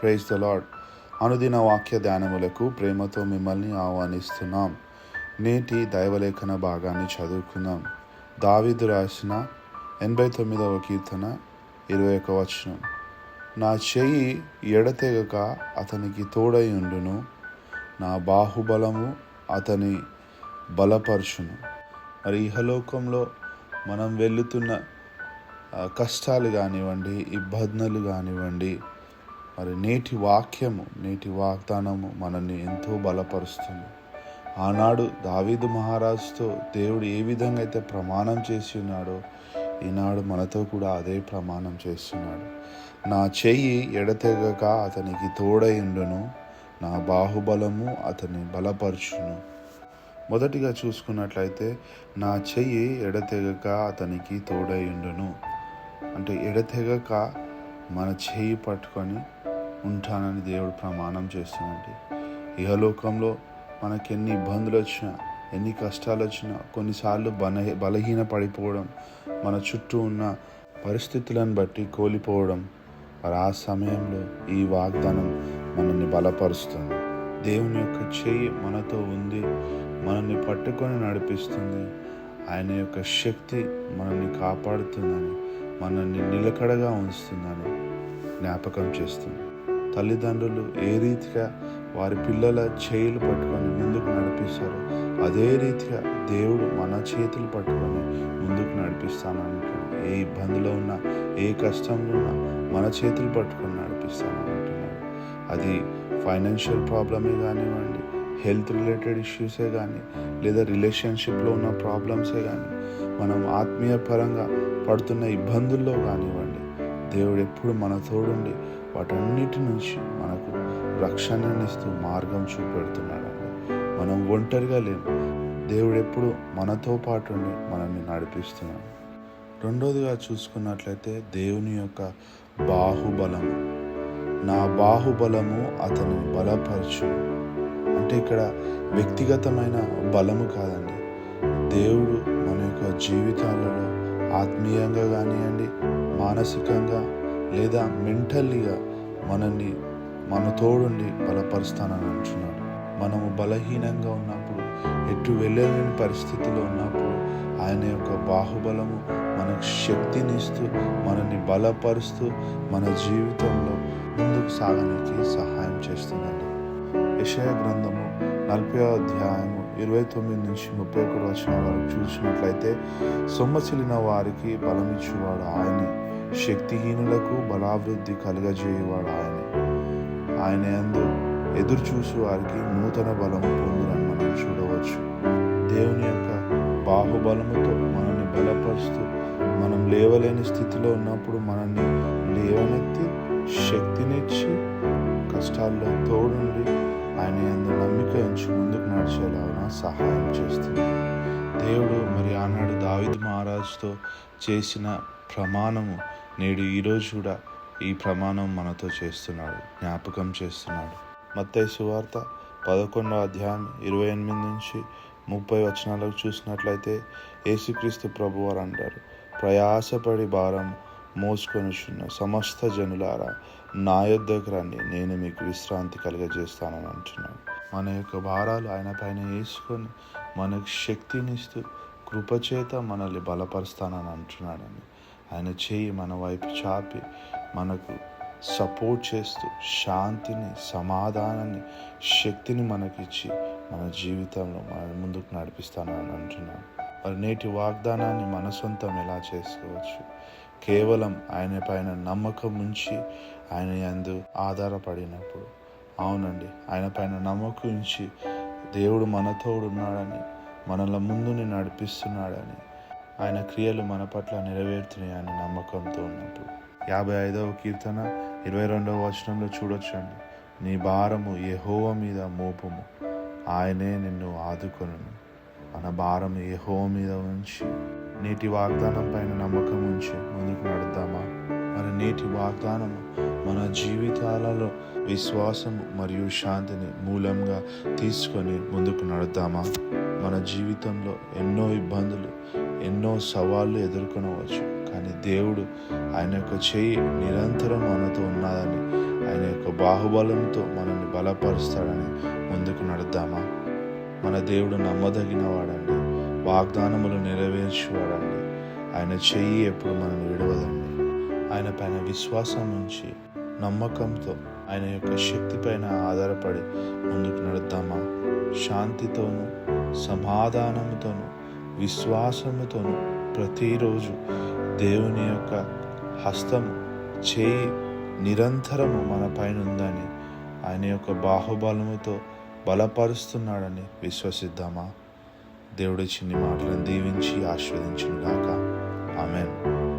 Praise the lord అనుదిన వాక్య ధ్యానములకు ప్రేమతో మిమ్మల్ని ఆహ్వానిస్తున్నాం. నేటి దైవలేఖన భాగాన్ని చదువుకుందాం. దావిదు రాసిన ఎనభై తొమ్మిదవ కీర్తన ఇరవై ఒక వచనం. నా చెయ్యి ఎడతెగక అతనికి తోడై ఉండును. నా బాహుబలము అతని బలపరుచును. మరి ఇహలోకంలో మనం వెళుతున్న కష్టాలు కానివ్వండి ఇబ్బందులు కానివ్వండి మరి నేటి వాక్యము నేటి వాగ్దానము మనల్ని ఎంతో బలపరుస్తుంది. ఆనాడు దావీదు మహారాజుతో దేవుడు ఏ విధంగా అయితే ప్రమాణం చేసి ఉన్నాడో ఈనాడు మనతో కూడా అదే ప్రమాణం చేస్తున్నాడు. నా చెయ్యి ఎడతెగక అతనికి తోడైండును నా బాహుబలము అతని బలపరుచును. మొదటిగా చూసుకున్నట్లయితే నా చెయ్యి ఎడతెగక అతనికి తోడైండును అంటే ఎడతెగక మన చేయి పట్టుకొని ఉంటానని దేవుడు ప్రమాణం చేస్తున్నాడు ఇహలోకంలో మనకి ఎన్ని ఇబ్బందులు వచ్చినా ఎన్ని కష్టాలు వచ్చినా కొన్నిసార్లు బల బలహీన పడిపోవడం మన చుట్టూ ఉన్న పరిస్థితులను బట్టి కోల్పోవడం మరి ఆ సమయంలో ఈ వాగ్దానం మనల్ని బలపరుస్తుంది. దేవుని యొక్క చేయి మనతో ఉంది మనల్ని పట్టుకొని నడిపిస్తుంది. ఆయన యొక్క శక్తి మనల్ని కాపాడుతుందని మనల్ని నిలకడగా ఉంచుతుందని జ్ఞాపకం చేస్తుంది. తల్లిదండ్రులు ఏ రీతిగా వారి పిల్లల చేయిలు పట్టుకొని ముందుకు నడిపిస్తారో అదే రీతిగా దేవుడు మన చేతులు పట్టుకొని ముందుకు నడిపిస్తాను అంటున్నాడు. ఏ ఇబ్బందిలో ఉన్నా ఏ కష్టంలో ఉన్నా మన చేతులు పట్టుకొని నడిపిస్తాను అంటున్నాడు. అది ఫైనాన్షియల్ ప్రాబ్లమే కానివ్వండి హెల్త్ రిలేటెడ్ ఇష్యూసే కానీ లేదా రిలేషన్షిప్లో ఉన్న ప్రాబ్లమ్సే కానీ మనం ఆత్మీయ పరంగా పడుతున్న ఇబ్బందుల్లో కానివ్వండి దేవుడు ఎప్పుడు మన తోడుండి వాటన్నిటి నుంచి మనకు రక్షణనిస్తూ మార్గం చూపెడుతున్నాడండి మనం ఒంటరిగా లేము. దేవుడు ఎప్పుడు మనతో పాటు ఉండి మనల్ని నడిపిస్తున్నాడు. రెండోదిగా చూసుకున్నట్లయితే దేవుని యొక్క బాహుబలము. నా బాహుబలము అతను బలపరచు. అంటే ఇక్కడ వ్యక్తిగతమైన బలము కాదండి. దేవుడు మన యొక్క జీవితాలలో ఆత్మీయంగా కానివ్వండి మానసికంగా లేదా మెంటల్లీగా మనల్ని మన తోడుండి బలపరుస్తానని అంటున్నాడు. మనము బలహీనంగా ఉన్నప్పుడు ఎటు వెళ్ళలేని పరిస్థితిలో ఉన్నప్పుడు ఆయన యొక్క బాహుబలము మనకు శక్తినిస్తూ మనల్ని బలపరుస్తూ మన జీవితంలో ముందుకు సాగడానికి సహాయం చేస్తుందండి. యెషయా గ్రంథము నలభై అధ్యాయము ఇరవై తొమ్మిది నుంచి ముప్పై ఒకటి వచ్చిన వరకు చూసినట్లయితే సొమ్మసిలిన వారికి బలమిచ్చేవాడు ఆయనే. శక్తిహీనులకు బలాభివృద్ధి కలుగజేయవాడు ఆయన. ఆయన ఎందు ఎదురు చూసి వారికి నూతన బలం పొందురని మనం చూడవచ్చు. దేవుని యొక్క బాహుబలముతో మనల్ని బలపరుస్తూ మనం లేవలేని స్థితిలో ఉన్నప్పుడు మనల్ని లేవనెత్తి శక్తినిచ్చి కష్టాల్లో తోడుండి ఆయన ఎందు నమ్మిక ఉంచి ముందుకు నడిచేలాగా సహాయం చేస్తుంది. దేవుడు మరి ఆనాడు దావిద్ మహారాజుతో చేసిన ప్రమాణము నేడు ఈరోజు కూడా ఈ ప్రమాణం మనతో చేస్తున్నాడు జ్ఞాపకం చేస్తున్నాడు. మత్తయ్య సువార్త పదకొండో అధ్యాయం ఇరవై ఎనిమిది నుంచి ముప్పై వచనాలకు చూసినట్లయితే యేసుక్రీస్తు ప్రభు వారు అంటారు ప్రయాసపడి భారం మోసుకొనిచున్న సమస్త జనులారా నా యొద్దకు రండి నేను మీకు విశ్రాంతి కలుగజేస్తానని అంటున్నాను మన యొక్క భారాలు ఆయన పైన వేసుకొని మనకు శక్తినిస్తూ కృపచేత మనల్ని బలపరుస్తానని అంటున్నాడని ఆయన చేయి మన వైపు చాపి మనకు సపోర్ట్ చేస్తూ శాంతిని సమాధానాన్ని శక్తిని మనకిచ్చి మన జీవితంలో మన ముందుకు నడిపిస్తానని అంటున్నాను. మరి నేటి వాగ్దానాన్ని మన సొంతం ఎలా చేసుకోవచ్చు? కేవలం ఆయన పైన నమ్మకం ఉంచి ఆయన ఎందు ఆధారపడినప్పుడు. అవునండి ఆయన పైన నమ్మకం ఉంచి దేవుడు మనతోడు ఉన్నాడని మనల ముందుని నడిపిస్తున్నాడని ఆయన క్రియలు మన పట్ల నెరవేరుతున్నాయని నమ్మకంతో ఉన్నప్పుడు. యాభై ఐదవ కీర్తన ఇరవై రెండవ వచనంలో చూడొచ్చండి. నీ భారము యెహోవ మీద మోపము. ఆయనే నిన్ను ఆదుకొను మన భారం యెహోవ మీద ఉంచి నేటి వాగ్దానం పైన నమ్మకం ఉంచి ముందుకు నడుద్దామా? మరి నేటి వాగ్దానం మన జీవితాలలో విశ్వాసం మరియు శాంతిని మూలంగా తీసుకొని ముందుకు నడుద్దామా? మన జీవితంలో ఎన్నో ఇబ్బందులు ఎన్నో సవాళ్ళు ఎదుర్కొనవచ్చు. కానీ దేవుడు ఆయన యొక్క చేయి నిరంతరం మనతో ఉన్నదని ఆయన యొక్క బాహుబలంతో మనల్ని బలపరుస్తాడని ముందుకు నడుద్దామా? మన దేవుడు నమ్మదగిన వాడండి వాగ్దానములు నెరవేర్చేవాడండి. ఆయన చెయ్యి ఎప్పుడు మనం విడవదండి. ఆయన పైన విశ్వాసం నుంచి నమ్మకంతో ఆయన యొక్క శక్తి పైన ఆధారపడి ముందుకు నడుద్దామా? శాంతితోనూ సమాధానముతోను విశ్వాసముతోను ప్రతిరోజు దేవుని యొక్క హస్తం చేయి నిరంతరము మన పైన ఉందని ఆయన యొక్క బాహుబలముతో బలపరుస్తున్నాడని విశ్వసిద్దామా? దేవుడి చిన్ని మాటలను దీవించి ఆస్వాదించును గాక ఆమెన్.